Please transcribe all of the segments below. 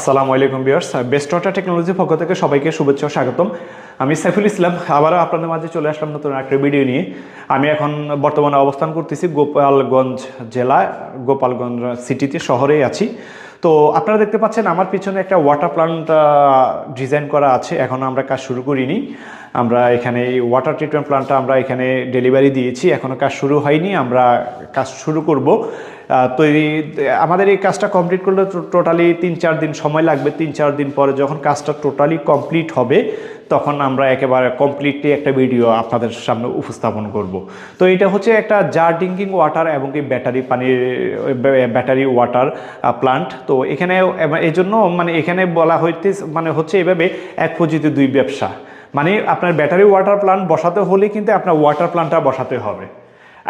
আসসালামু আলাইকুম বিয়ার্স best water টেকনোলজির পক্ষ থেকে সবাইকে শুভেচ্ছা স্বাগতম। আমি সাইফুল ইসলাম, আবারও আপনাদের মাঝে চলে আসলাম নতুন একটা ভিডিও নিয়ে। আমি এখন বর্তমানে অবস্থান করতেছি গোপালগঞ্জ জেলা, গোপালগঞ্জ সিটিতে, শহরেই আছি। তো আপনারা দেখতে পাচ্ছেন আমার পিছনে একটা ওয়াটার প্লান্ট ডিজাইন করা আছে। এখন আমরা কাজ শুরু করিনি। আমরা এখানে ওয়াটার ট্রিটমেন্ট প্লান্টটা আমরা এখানে ডেলিভারি দিয়েছি। এখনও কাজ শুরু হয়নি। আমরা কাজ শুরু করব। তৈরি আমাদের এই কাজটা কমপ্লিট করলে টোটালি তিন চার দিন সময় লাগবে। তিন চার দিন পরে যখন কাজটা টোটালি কমপ্লিট হবে, তখন আমরা একেবারে কমপ্লিটলি একটা ভিডিও আপনাদের সামনে উপস্থাপন করব। তো এটা হচ্ছে একটা জার ড্রিঙ্কিং ওয়াটার এবং কি ব্যাটারি পানির ব্যাটারি ওয়াটার প্লান্ট তো এখানে, এই জন্য মানে এখানে বলা হইতে মানে হচ্ছে এভাবে এক পুঁজিতে দুই ব্যবসা। মানে আপনার ব্যাটারি ওয়াটার প্লান্ট বসাতে হলে কিন্তু আপনার ওয়াটার প্লান্টটা বসাতে হবে।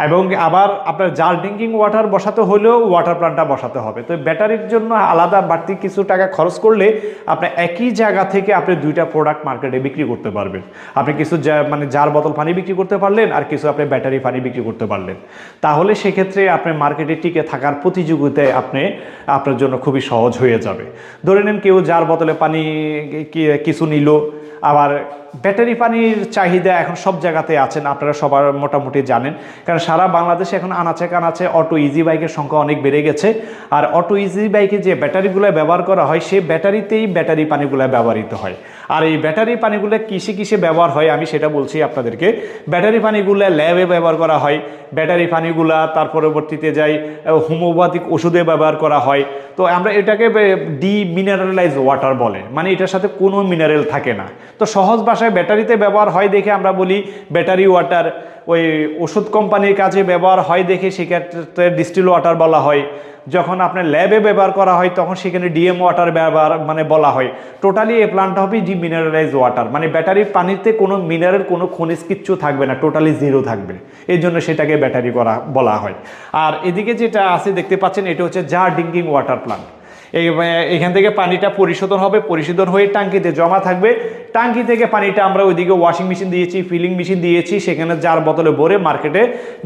এবং আবার আপনার জার ড্রিঙ্কিং ওয়াটার বসাতে হলেও ওয়াটার প্লান্টটা বসাতে হবে। তো ব্যাটারির জন্য আলাদা বাড়তি কিছু টাকা খরচ করলে আপনি একই জায়গা থেকে আপনি দুইটা প্রোডাক্ট মার্কেটে বিক্রি করতে পারবেন। আপনি কিছু মানে জার বোতল পানি বিক্রি করতে পারলেন আর কিছু আপনি ব্যাটারি পানি বিক্রি করতে পারলেন। তাহলে সেক্ষেত্রে আপনি মার্কেটে টিকে থাকার প্রতিযোগিতায় আপনি, আপনার জন্য খুবই সহজ হয়ে যাবে। ধরে নেন কেউ জার বোতলে পানি কিছু নিল আবার ব্যাটারি পানির চাহিদা এখন সব জায়গাতে আছেন আপনারা সবার মোটামুটি জানেন। কারণ সারা বাংলাদেশে এখন আনাচে কানাচে অটো ইজি বাইকের সংখ্যা অনেক বেড়ে গেছে। আর অটো ইজি বাইকে যে ব্যাটারিগুলো ব্যবহার করা হয়, সেই ব্যাটারিতেই ব্যাটারি পানিগুলো ব্যবহৃত হয়। আর এই ব্যাটারি পানিগুলো কিসে কিসে ব্যবহার হয়, আমি সেটা বলছি আপনাদেরকে। ব্যাটারি পানিগুলো ল্যাবে ব্যবহার করা হয়। ব্যাটারি পানিগুলা তার পরবর্তীতে যাই হোমিওপ্যাথিক ওষুধে ব্যবহার করা হয়। তো আমরা এটাকে ডি মিনারেলাইজ ওয়াটার বলে। মানে এটার সাথে কোনো মিনারেল থাকে না। তো সহজ ভাষায় ব্যাটারিতে ব্যবহার হয় দেখে আমরা বলি ব্যাটারি ওয়াটার। ওই ওষুধ কোম্পানির কাজে ব্যবহার হয় দেখে সেক্ষেত্রে ডিস্টিল ওয়াটার বলা হয়। যখন আপনার ল্যাবে ব্যবহার করা হয় তখন সেখানে ডিএম ওয়াটার ব্যবহার মানে বলা হয়। টোটালি এই প্লান্ট হবে ডি মিনারেলাইজ ওয়াটার। মানে ব্যাটারির পানিতে কোনো মিনারেল কোনো খনিজ কিচ্ছু থাকবে না, টোটালি জিরো থাকবে। এই জন্য সেটাকে ব্যাটারি করা বলা হয়। আর এদিকে যেটা আছে দেখতে পাচ্ছেন, এটা হচ্ছে জার ড্রিঙ্কিং ওয়াটার প্লান্ট। এখান থেকে পানিটা পরিশোধন হবে, পরিশোধন হয়ে টাঙ্কিতে জমা থাকবে। টাঙ্কি থেকে পানিটা আমরা ওইদিকে ওয়াশিং মেশিন দিয়েছি ফিলিং মেশিন দিয়েছি, সেখানে জার বোতলে ভরে মার্কেটে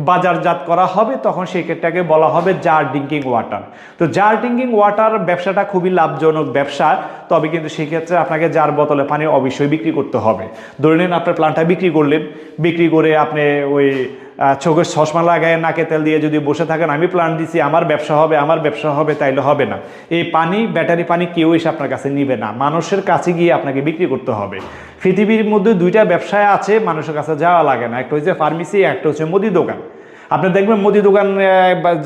বাজারজাত করা হবে, তখন সেটাকে বলা হবে জার ড্রিঙ্কিং ওয়াটার তো জার ড্রিঙ্কিং ওয়াটার ব্যবসাটা খুবই লাভজনক ব্যবসা, তবে কিন্তু সেক্ষেত্রে আপনাকে জার বোতলে পানি অবশ্যই বিক্রি করতে হবে। ধরে নিন আপনার প্লান্টটা বিক্রি করলেন, বিক্রি করে আপনি ওই চোখের চশমা লাগায় নাকে তেল দিয়ে যদি বসে থাকেন, আমি প্ল্যান দিছি, আমার ব্যবসা হবে, আমার ব্যবসা হবে, তাইলে হবে না। এই পানি, ব্যাটারি পানি কেউ এসে আপনার কাছে নিবে না। মানুষের কাছে গিয়ে আপনাকে বিক্রি করতে হবে। পৃথিবীর মধ্যে দুইটা ব্যবসায় আছে, মানুষের কাছে যাওয়া লাগে না। একটা হচ্ছে ফার্মেসি একটা হচ্ছে মুদি দোকান। আপনি দেখবেন মুদি দোকান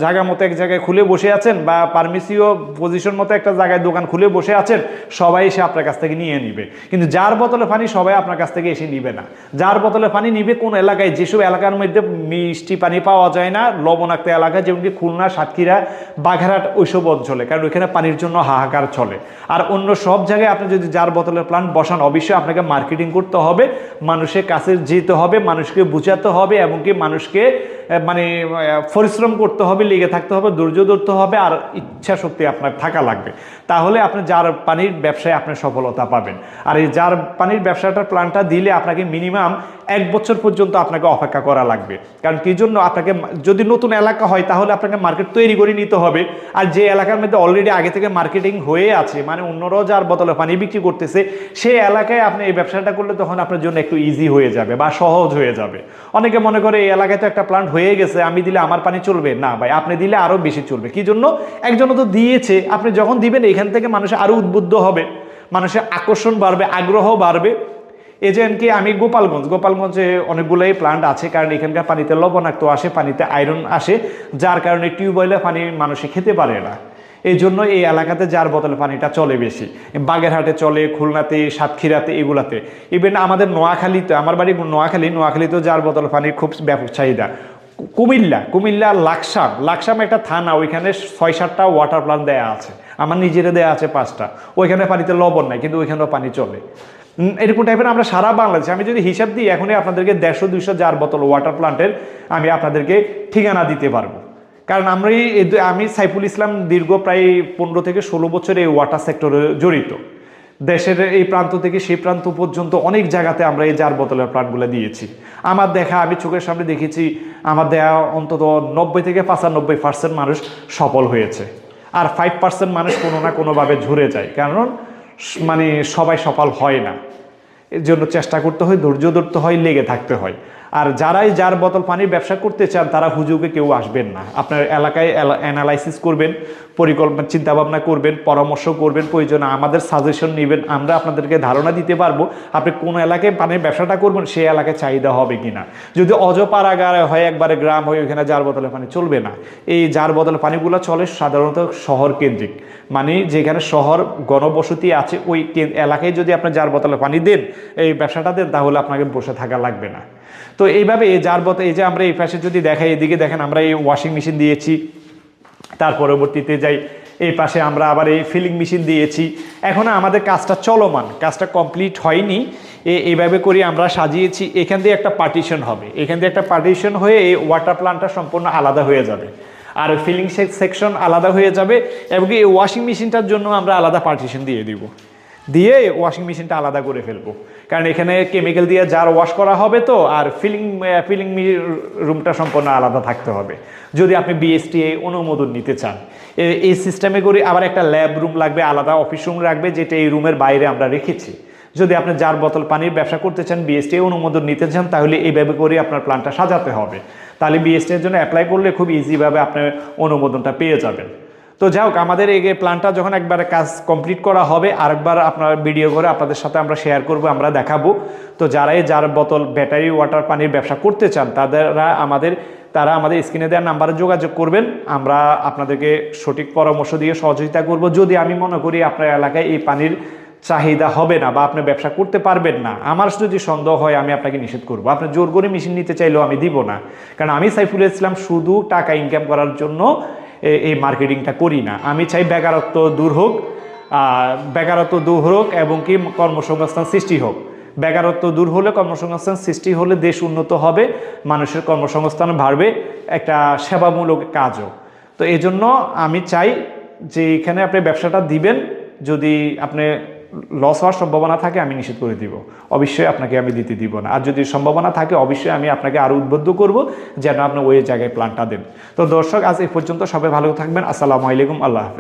জায়গা মতো এক জায়গায় খুলে বসে আছেন বা ফার্মেসিও পজিশন মতো একটা জায়গায় দোকান খুলে বসে আছেন, সবাই এসে আপনার কাছ থেকে নিয়ে নিবে। কিন্তু যার বোতলে পানি সবাই আপনার কাছ থেকে এসে নিবে না। যার বোতলে পানি নিবে কোন এলাকায়, যেসব এলাকার মধ্যে মিষ্টি পানি পাওয়া যায় না, লবণাক্ত এলাকা যেমন কি খুলনা, সাতক্ষীরা বাঘেরহাট ওইসব অঞ্চলে, কারণ ওইখানে পানির জন্য হাহাকার চলে। আর অন্য সব জায়গায় আপনি যদি যার বোতলের প্লান্ট বসান, অবশ্যই আপনাকে মার্কেটিং করতে হবে, মানুষের কাছে যেতে হবে, মানুষকে বুঝাতে হবে এবং কি মানুষকে মানে পরিশ্রম করতে হবে, লেগে থাকতে হবে, ধৈর্য ধরতে হবে, আর ইচ্ছা শক্তি আপনার থাকা লাগবে। তাহলে আপনি যার পানির ব্যবসায় আপনি সফলতা পাবেন। আর এই যার পানির ব্যবসাটার প্ল্যানটা দিলে আপনাকে মিনিমাম এক বছর পর্যন্ত আপনাকে অপেক্ষা করা লাগবে। কারণ কি জন্য? আপনাকে যদি নতুন এলাকা হয়, তাহলে আপনাকে মার্কেট তৈরি করে নিতে হবে। আর যে এলাকার মধ্যে অলরেডি আগে থেকে মার্কেটিং হয়ে আছে মানে অন্যরাও যার বোতলে পানি বিক্রি করতেছে, সেই এলাকায় আপনি এই ব্যবসাটা করলে তখন আপনার জন্য একটু ইজি হয়ে যাবে বা সহজ হয়ে যাবে। অনেকে মনে করে, এই এলাকায় তো একটা প্লান্ট হয়ে গেছে, আমি দিলে আমার পানি চলবে? না ভাই, আপনি দিলে আরও বেশি চলবে। কি জন্য? একজনও তো দিয়েছে, আপনি যখন দিবেন, এখান থেকে মানুষ আরও উদ্বুদ্ধ হবে। মানুষের আকর্ষণ বাড়বে, আগ্রহ বাড়বে। এই যে কি আমি গোপালগঞ্জ, গোপালগঞ্জে অনেকগুলোই প্লান্ট আছে, কারণ এখানকার পানিতে লবণাক্ত আসে, পানিতে আয়রন আসে, যার কারণে টিউবওয়েলে পানি মানুষে খেতে পারে না। এই জন্য এই এলাকাতে যার বোতলে পানিটা চলে বেশি। বাগেরহাটে চলে, খুলনাতে, সাতক্ষীরাতে, এগুলাতে। ইভেন আমাদের নোয়াখালীতে, আমার বাড়ি নোয়াখালী, নোয়াখালীতেও যার বোতলে পানির খুব ব্যাপক চাহিদা। কুমিল্লা কুমিল্লা লাকসাম লাকসাম একটা থানা, ওইখানে ছয় সাতটা ওয়াটার প্লান্ট দেয়া আছে। আমার নিজেরা দেয়া আছে পাঁচটা। ওইখানে পানিতে লবণ নাই, কিন্তু ওইখানেও পানি চলে। এরকম টাইপের আমরা সারা বাংলাদেশে, আমি যদি হিসাব দিই, এখনই আপনাদেরকে দেড়শো, দুইশো জার বোতল ওয়াটার প্লান্টের আমি আপনাদেরকে ঠিকানা দিতে পারব। কারণ দু- আমি সাইফুল ইসলাম দীর্ঘ প্রায় পনেরো থেকে ষোলো বছর এই ওয়াটার সেক্টরে জড়িত। দেশের এই প্রান্ত থেকে সেই প্রান্ত পর্যন্ত অনেক জায়গাতে আমরা এই জার বোতলের প্লান্টগুলো দিয়েছি। আমার দেখা, আমি চোখের সামনে দেখেছি, আমার দেয়া অন্তত নব্বই থেকে পঁচানব্বই পার্সেন্ট মানুষ সফল হয়েছে। আর ফাইভ পার্সেন্ট মানুষ কোনো না কোনোভাবে ঝরে যায়। কারণ মানে সবাই সফল হয় না। এর জন্য চেষ্টা করতে হয়, ধৈর্য ধরতে হয়, লেগে থাকতে হয়। আর যারাই যার বোতল পানির ব্যবসা করতে চান, তারা হুজুগে কেউ আসবেন না। আপনার এলাকায় অ্যানালাইসিস করবেন, পরিকল্পনা, চিন্তাভাবনা করবেন, পরামর্শ করবেন, প্রয়োজনে আমাদের সাজেশন নেবেন, আমরা আপনাদেরকে ধারণা দিতে পারব আপনি কোন এলাকায় পানির ব্যবসাটা করবেন, সেই এলাকায় চাহিদা হবে কিনা। যদি অজপাড়াগারে হয়, একবারে গ্রাম হয় ওইখানে যার বদলে পানি চলবে না। এই যার বদলে পানিগুলো চলে সাধারণত শহর কেন্দ্রিক। মানে যেখানে শহর গণবসতি আছে, ওই কে- এলাকায় যদি আপনি যার বোতলে পানি দেন, এই ব্যবসাটা দেন, তাহলে আপনাকে বসে থাকা লাগবে না। তো এইভাবে এই যার বত এই যে আমরা এই পাশে যদি দেখাই, এদিকে দেখেন আমরা এই ওয়াশিং মেশিন দিয়েছি, তার পরবর্তীতে যাই, এই পাশে আমরা আবার এই ফিলিং মেশিন দিয়েছি। এখনও আমাদের কাজটা চলমান, কাজটা কমপ্লিট হয়নি। এইভাবে করে আমরা সাজিয়েছি, এখান দিয়ে একটা পার্টিশন হবে। এখান দিয়ে একটা পার্টিশন হয়ে এই ওয়াটার প্লান্টটা সম্পূর্ণ আলাদা হয়ে যাবে। আর ফিলিং সেকশন আলাদা হয়ে যাবে এবং এই ওয়াশিং মেশিনটার জন্য আমরা আলাদা পার্টিশন দিয়ে দিব। দিয়ে ওয়াশিং মেশিনটা আলাদা করে ফেলব। কারণ এখানে কেমিক্যাল দিয়ে জার ওয়াশ করা হবে তো, আর ফিলিং ফিলিং রুমটা সম্পূর্ণ আলাদা থাকতে হবে। যদি আপনি বিএসটিএ অনুমোদন নিতে চান এই সিস্টেমে করে আবার একটা ল্যাব রুম লাগবে, আলাদা অফিস রুম রাখবে, যেটা এই রুমের বাইরে আমরা রেখেছি। যদি আপনি যার বোতল পানির ব্যবসা করতে চান বিএসটি অনুমোদন নিতে চান, তাহলে এইভাবে করে আপনার প্ল্যানটা সাজাতে হবে। তাহলে বিএসটি এর জন্য অ্যাপ্লাই করলে খুব ইজিভাবে আপনি অনুমোদনটা পেয়ে যাবেন। তো যাই হোক, আমাদের এই প্ল্যানটা যখন একবার কাজ কমপ্লিট করা হবে, আরেকবার আপনার ভিডিও করে আপনাদের সাথে আমরা শেয়ার করব, আমরা দেখাবো। তো যারাই যার বোতল ব্যাটারি ওয়াটার পানির ব্যবসা করতে চান, তাদেরা আমাদের, তারা আমাদের স্ক্রিনে দেওয়ার নাম্বারে যোগাযোগ করবেন। আমরা আপনাদেরকে সঠিক পরামর্শ দিয়ে সহযোগিতা করব। যদি আমি মনে করি আপনার এলাকায় এই পানির চাহিদা হবে না বা আপনি ব্যবসা করতে পারবেন না, আমার যদি সন্দেহ হয়, আমি আপনাকে নিষেধ করব। আপনি জোর করে মেশিন নিতে চাইলেও আমি দিব না। কারণ আমি সাইফুল ইসলাম শুধু টাকা ইনকাম করার জন্য এই মার্কেটিংটা করি না। আমি চাই বেকারত্ব দূর হোক বেকারত্ব দূর হোক এবং কি কর্মসংস্থান সৃষ্টি হোক। বেকারত্ব দূর হলে কর্মসংস্থান সৃষ্টি হলে দেশ উন্নত হবে, মানুষের কর্মসংস্থান বাড়বে, একটা সেবামূলক কাজও। তো এই জন্য আমি চাই যে এখানে আপনি ব্যবসাটা দিবেন, যদি আপনি লস হওয়ার সম্ভাবনা থাকে, আমি নিষেধ করে দিব। অবশ্যই আপনাকে আমি দিতে দিব না। আর যদি সম্ভাবনা থাকে, অবশ্যই আমি আপনাকে আরও উদ্বুদ্ধ করব, যেন আপনি ওই জায়গায় প্ল্যানটা দেন। তো দর্শক, আজ এই পর্যন্ত সবাই ভালো থাকবেন। আসসালামু আলাইকুম। আল্লাহ হাফেজ।